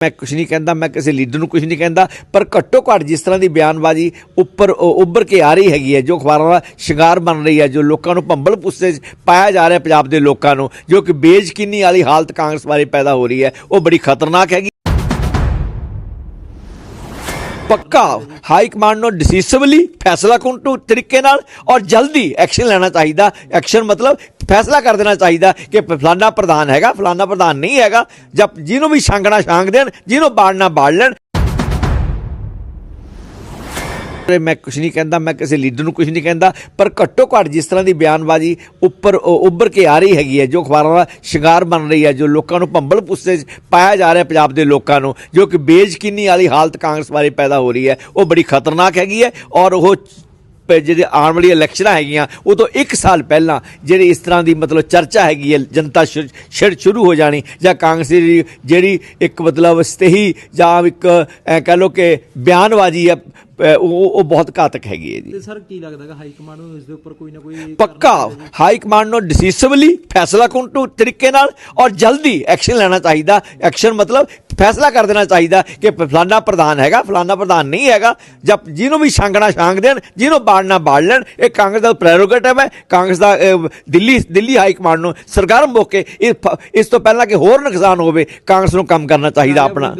ਮੈਂ ਕੁਝ ਨਹੀਂ ਕਹਿੰਦਾ, ਮੈਂ ਕਿਸੇ ਲੀਡਰ ਨੂੰ ਕੁਝ ਨਹੀਂ ਕਹਿੰਦਾ, ਪਰ ਘੱਟੋ ਘੱਟ ਜਿਸ ਤਰ੍ਹਾਂ ਦੀ ਬਿਆਨਬਾਜ਼ੀ ਉੱਪਰ ਉੱਭਰ ਕੇ ਆ ਰਹੀ ਹੈਗੀ ਹੈ, ਜੋ ਅਖਬਾਰਾਂ ਦਾ ਸ਼ਿੰਗਾਰ ਬਣ ਰਹੀ ਹੈ, ਜੋ ਲੋਕਾਂ ਨੂੰ ਭੰਬਲ ਪੁੱਸੇ ਪਾਇਆ ਜਾ ਰਿਹਾ ਪੰਜਾਬ ਦੇ ਲੋਕਾਂ ਨੂੰ, ਜੋ ਕਿ ਬੇਯਕੀਨੀ ਵਾਲੀ ਹਾਲਤ ਕਾਂਗਰਸ ਬਾਰੇ ਪੈਦਾ ਹੋ ਰਹੀ ਹੈ, ਉਹ ਬੜੀ ਖਤਰਨਾਕ ਹੈਗੀ। ਪੱਕਾ ਹਾਈ ਕਮਾਂਡ ਨੂੰ ਡਿਸੀਸਿਵਲੀ ਫੈਸਲਾ ਕੁੰਟੂ ਤਰੀਕੇ ਨਾਲ ਔਰ ਜਲਦੀ ਐਕਸ਼ਨ ਲੈਣਾ ਚਾਹੀਦਾ। ਐਕਸ਼ਨ ਮਤਲਬ ਫੈਸਲਾ ਕਰ ਦੇਣਾ ਚਾਹੀਦਾ ਕਿ ਫਲਾਨਾ ਪ੍ਰਧਾਨ ਹੈਗਾ, ਫਲਾਨਾ ਪ੍ਰਧਾਨ ਨਹੀਂ ਹੈਗਾ। ਜਦ ਜਿਹਨੂੰ ਵੀ ਛਾਂਗਣਾ ਛਾਂਗ ਦੇਣ, ਜਿਹਨੂੰ ਬਾੜਨਾ ਬਾੜ ਲੈਣ। ਮੈਂ ਕੁਝ ਨਹੀਂ ਕਹਿੰਦਾ, ਮੈਂ ਕਿਸੇ ਲੀਡਰ ਨੂੰ ਕੁਝ ਨਹੀਂ ਕਹਿੰਦਾ, ਪਰ ਘੱਟੋ ਘੱਟ ਜਿਸ ਤਰ੍ਹਾਂ ਦੀ ਬਿਆਨਬਾਜ਼ੀ ਉੱਪਰ ਉੱਭਰ ਕੇ ਆ ਰਹੀ ਹੈਗੀ ਹੈ, ਜੋ ਅਖਬਾਰਾਂ ਦਾ ਸ਼ਿੰਗਾਰ ਬਣ ਰਹੀ ਹੈ, ਜੋ ਲੋਕਾਂ ਨੂੰ ਭੰਬਲ ਪੁੱਸੇ ਪਾਇਆ ਜਾ ਰਿਹਾ ਪੰਜਾਬ ਦੇ ਲੋਕਾਂ ਨੂੰ, ਜੋ ਕਿ ਬੇਯਕੀਨੀ ਵਾਲੀ ਹਾਲਤ ਕਾਂਗਰਸ ਬਾਰੇ ਪੈਦਾ ਹੋ ਰਹੀ ਹੈ, ਉਹ ਬੜੀ ਖਤਰਨਾਕ ਹੈਗੀ ਹੈ ਔਰ ਉਹ ਜਿਹੜੇ ਆਉਣ ਵਾਲੀ ਇਲੈਕਸ਼ਨਾਂ ਹੈਗੀਆਂ ਉਹ ਤੋਂ 1 ਸਾਲ ਪਹਿਲਾਂ ਜਿਹੜੀ ਇਸ ਤਰ੍ਹਾਂ ਦੀ ਮਤਲਬ ਚਰਚਾ ਹੈਗੀ ਹੈ ਜਨਤਾ ਛਿੜ ਸ਼ੁਰੂ ਹੋ ਜਾਣੀ ਜਾਂ ਕਾਂਗਰਸ ਦੀ ਜਿਹੜੀ ਇੱਕ ਮਤਲਬ ਸਤਹੀ ਜਾਂ ਇੱਕ ਕਹ ਲੋ ਕਿ ਬਿਆਨਬਾਜ਼ੀ ਹੈ ਉਹ ਉਹ ਬਹੁਤ ਘਾਤਕ ਹੈਗੀ ਹੈ ਜੀ। ਤੇ ਸਰ ਕੀ ਲੱਗਦਾ ਹੈ ਹਾਈ ਕਮਾਂਡ ਨੂੰ ਇਸ ਦੇ ਉੱਪਰ ਕੋਈ ਨਾ ਕੋਈ ਪੱਕਾ ਹਾਈ ਕਮਾਂਡ ਨੂੰ ਡਿਸੀਸਿਵਲੀ ਫੈਸਲਾ ਕੁੰਟੂ ਤਰੀਕੇ ਨਾਲ ਔਰ ਜਲਦੀ ਐਕਸ਼ਨ ਲੈਣਾ ਚਾਹੀਦਾ। ਐਕਸ਼ਨ ਮਤਲਬ ਫੈਸਲਾ ਕਰ ਦੇਣਾ ਚਾਹੀਦਾ ਕਿ ਫਲਾਨਾ ਪ੍ਰਧਾਨ ਹੈਗਾ ਫਲਾਨਾ ਪ੍ਰਧਾਨ ਨਹੀਂ ਹੈਗਾ ਜਦ ਜਿਹਨੂੰ ਵੀ ਛਾਂਗਣਾ ਛਾਂਗ ਦੇਣ ਜਿਹਨੂੰ ਬਾੜਨਾ ਬਾੜ ਲੈਣ ਇਹ ਕਾਂਗਰਸ ਦਾ ਪ੍ਰੈਰੋਗੇਟਿਵ ਹੈ ਕਾਂਗਰਸ ਦਾ ਦਿੱਲੀ ਦਿੱਲੀ ਹਾਈ ਕਮਾਂਡ ਨੂੰ ਸਰਕਾਰ ਮੌਕੇ ਇਸ ਤੋਂ ਪਹਿਲਾਂ ਕਿ ਹੋਰ ਨੁਕਸਾਨ ਹੋਵੇ ਕਾਂਗਰਸ ਨੂੰ ਕੰਮ ਕਰਨਾ ਚਾਹੀਦਾ ਆਪਣਾ।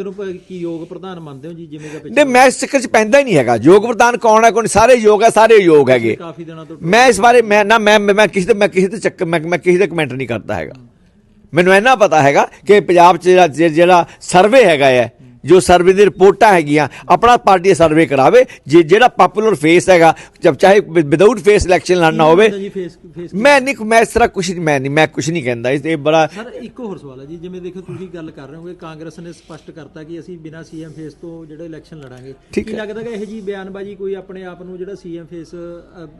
ਕੀ ਯੋਗ ਪ੍ਰਧਾਨ ਮੰਨਦੇ ਹੋ ਜੀ ਜਿਵੇਂ ਦਾ ਨਹੀਂ ਮੈਂ ਇਸ ਚੱਕਰ 'ਚ ਪੈਂਦਾ ਹੀ ਨਹੀਂ ਹੈਗਾ। ਯੋਗ ਪ੍ਰਧਾਨ ਕੌਣ ਹੈ ਕੋਈ ਸਾਰੇ ਯੋਗ ਹੈ ਸਾਰੇ ਯੋਗ ਹੈਗੇ। ਮੈਂ ਇਸ ਬਾਰੇ ਮੈਂ ਨਾ ਮੈਂ ਮੈਂ ਕਿਸੇ ਤੇ ਮੈਂ ਕਿਸੇ ਤੇ ਚੱਕ ਮੈਂ ਮੈਂ ਕਿਸੇ ਤੇ ਕਮੈਂਟ ਨਹੀਂ ਕਰਦਾ ਹੈਗਾ। ਮੈਨੂੰ ਇੰਨਾ ਪਤਾ ਹੈਗਾ ਕਿ ਪੰਜਾਬ 'ਚ ਜਿਹੜਾ ਜਿਹੜਾ ਸਰਵੇ ਹੈਗਾ ਹੈ ਜੋ ਸਰਵੇ ਦੀ ਰਿਪੋਰਟਾਂ ਹੈਗੀਆਂ ਆਪਣਾ ਪਾਰਟੀ ਸਰਵੇ ਕਰਾਵੇ ਜੇ ਜਿਹੜਾ ਪਪੂਲਰ ਫੇਸ ਹੈਗਾ ਜਦ ਚਾਹੇ ਵਿਦਆਊਟ ਫੇਸ ਇਲੈਕਸ਼ਨ ਲੜਨਾ ਹੋਵੇ ਮੈਂ ਨਹੀਂ ਮੈਂ ਇਸ ਤਰ੍ਹਾਂ ਕੁਝ ਮੈਂ ਨਹੀਂ ਮੈਂ ਕੁਝ ਨਹੀਂ ਕਹਿੰਦਾ ਇਹ ਬੜਾ ਸਰ ਇੱਕ ਹੋਰ ਸਵਾਲ ਹੈ ਜੀ ਜਿਵੇਂ ਦੇਖੋ ਤੁਸੀਂ ਗੱਲ ਕਰ ਰਹੇ ਹੋ ਕਿ ਕਾਂਗਰਸ ਨੇ ਸਪਸ਼ਟ ਕਰਤਾ ਕਿ ਅਸੀਂ ਬਿਨਾਂ ਸੀਐਮ ਫੇਸ ਤੋਂ ਜਿਹੜਾ ਇਲੈਕਸ਼ਨ ਲੜਾਂਗੇ। ਕੀ ਲੱਗਦਾ ਕਿ ਇਹ ਜੀ ਬਿਆਨਬਾਜ਼ੀ ਕੋਈ ਆਪਣੇ ਆਪ ਨੂੰ ਜਿਹੜਾ ਸੀਐਮ ਫੇਸ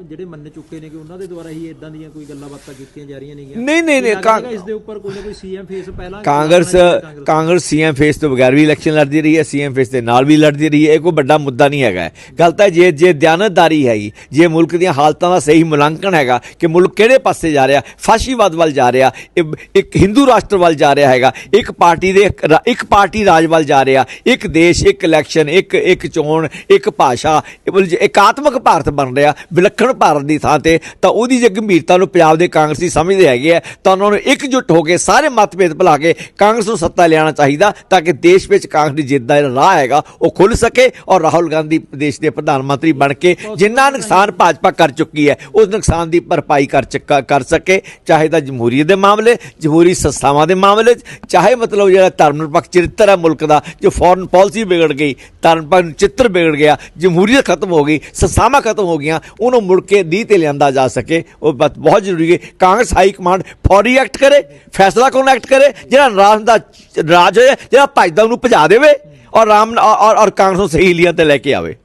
ਜਿਹੜੇ ਮੰਨ ਚੁੱਕੇ ਨੇ ਕਿ ਉਹਨਾਂ ਦੇ ਦੁਆਰਾ ਹੀ ਇਦਾਂ ਦੀਆਂ ਕੋਈ ਗੱਲਾਂ ਬਾਤਾਂ ਕੀਤੀਆਂ ਜਾ ਰਹੀਆਂ ਨੇਗੀਆਂ? ਨਹੀਂ ਨਹੀਂ ਨਹੀਂ ਇਸ ਦੇ ਉੱਪਰ ਕੋਈ ਨਾ ਕੋਈ ਸੀਐਮ ਫੇਸ ਪਹਿਲਾਂ ਕਾਂਗਰਸ ਕਾਂਗਰਸ ਸੀਐਮ ਫੇਸ ਤੋਂ ਬਗੈਰ ਵੀ ਇਲੈਕਸ਼ਨ ਲੜਦੀ ਰਹੀ ਹੈ ਸੀਐਮ ਫੇਸ ਦੇ ਨਾਲ ਵੀ ਲੜਦੀ ਰਹੀ ਹੈ। ਇਹ ਕੋਈ ਵੱਡਾ ਮੁੱਦਾ ਨਹੀਂ ਹੈਗਾ। ਗੱਲ ਤਾਂ ਜੇ ਜੇ ਦਿਆਨਤਦਾਰੀ ਹੈਗੀ ਜੇ ਮੁਲਕ ਦੀਆਂ ਹਾਲਤਾਂ ਦਾ ਸਹੀ ਮੁਲਾਂਕਣ ਹੈਗਾ ਕਿ ਮੁਲਕ ਕਿਹੜੇ ਪਾਸੇ ਜਾ ਰਿਹਾ, ਫਾਸ਼ੀਵਾਦ ਵੱਲ ਜਾ ਰਿਹਾ ਇੱਕ ਹਿੰਦੂ ਰਾਸ਼ਟਰ ਵੱਲ ਜਾ ਰਿਹਾ ਹੈਗਾ, ਇੱਕ ਪਾਰਟੀ ਦੇ ਇੱਕ ਪਾਰਟੀ ਰਾਜ ਵੱਲ ਜਾ ਰਿਹਾ, ਇੱਕ ਦੇਸ਼, ਇੱਕ ਇਲੈਕਸ਼ਨ, ਇੱਕ ਇੱਕ ਚੋਣ, ਇੱਕ ਭਾਸ਼ਾ ਇਕਾਤਮਕ ਭਾਰਤ ਬਣ ਰਿਹਾ, ਵਿਲੱਖਣ ਭਾਰਤ ਦੀ ਥਾਂ ਤੇ, ਤਾਂ ਉਹਦੀ ਜੇ ਗੰਭੀਰਤਾ ਨੂੰ ਪੰਜਾਬ ਦੇ ਕਾਂਗਰਸੀ ਸਮਝਦੇ ਹੈਗੇ ਆ, ਤਾਂ ਉਹਨਾਂ ਨੂੰ ਇਕਜੁੱਟ ਹੋ ਕੇ ਸਾਰੇ ਮਤਭੇਦ ਭੁਲਾ ਕੇ ਕਾਂਗਰਸ ਨੂੰ ਸੱਤਾ ਲਿਆਉਣਾ ਚਾਹੀਦਾ ਤਾਂ ਕਿ ਦੇਸ਼ ਵਿੱਚ ਕਾਂਗਰਸ ਦੀ ਜਿੱਤ ਦਾ ਰਾਹ ਹੈਗਾ, ਉਹ ਖੁੱਲ ਸਕੇ ਔਰ ਰਾਹੁਲ ਗਾਂਧੀ ਦੇਸ਼ ਦੇ ਪ੍ਰਧਾਨ ਮੰਤਰੀ ਬਣ ਕੇ ਜਿੰਨਾ ਨੁਕਸਾਨ ਭਾਜਪਾ ਕਰ ਚੁੱਕੀ ਹੈ, ਉਸ ਨੁਕਸਾਨ ਦੀ ਭਰਪਾਈ ਕਰ ਚੱਕਾ, ਕਰ ਸਕੇ, ਚਾਹੇ ਤਾਂ ਜਮਹੂਰੀਅਤ ਦੇ ਮਾਮਲੇ, ਜਮਹੂਰੀ ਸੰਸਥਾਵਾਂ ਦੇ ਮਾਮਲੇ 'ਚ, ਚਾਹੇ ਮਤਲਬ ਜਿਹੜਾ ਧਰਮ ਨਿਰਪੱਖ ਚਰਿੱਤਰ ਹੈ ਮੁਲਕ ਦਾ, ਜੋ ਫੋਰਨ ਪਾਲਿਸੀ ਵਿਗੜ ਗਈ, ਧਰਮ ਨਿਰਪੱਖ ਚਿੱਤਰ ਵਿਗੜ ਗਿਆ, ਜਮਹੂਰੀਅਤ ਖਤਮ ਹੋ ਗਈ, ਸੰਸਥਾਵਾਂ ਖਤਮ ਹੋ ਗਈਆਂ, ਉਹਨੂੰ ਮੁੜ ਕੇ ਦੀ ਤੇ ਲਿਆਂਦਾ ਜਾ ਸਕੇ, ਉਹ ਬਾਤ ਬਹੁਤ ਜ਼ਰੂਰੀ ਹੈ, ਕਾਂਗਰਸ ਹਾਈ ਕਮਾਂਡ ਫੌਰੀ ਐਕਟ ਕਰੇ, ਫੈਸਲਾ ਕੌਣ ਐਕਟ ਕਰੇ, ਜਿਹੜਾ ਰਾਜ ਦਾ ਰਾਜ ਹੋਇਆ ਜਿਹੜਾ ਭਜਦਾ ਉਹਨੂੰ ਭਜਾ ਦੇਵੇ ਔਰ ਰਾਮ ਔਰ ਔਰ ਕਾਂਗਰਸ ਨੂੰ ਸਹੀ ਲੀਆਂ ਤੇ ਲੈ ਕੇ ਆਵੇ।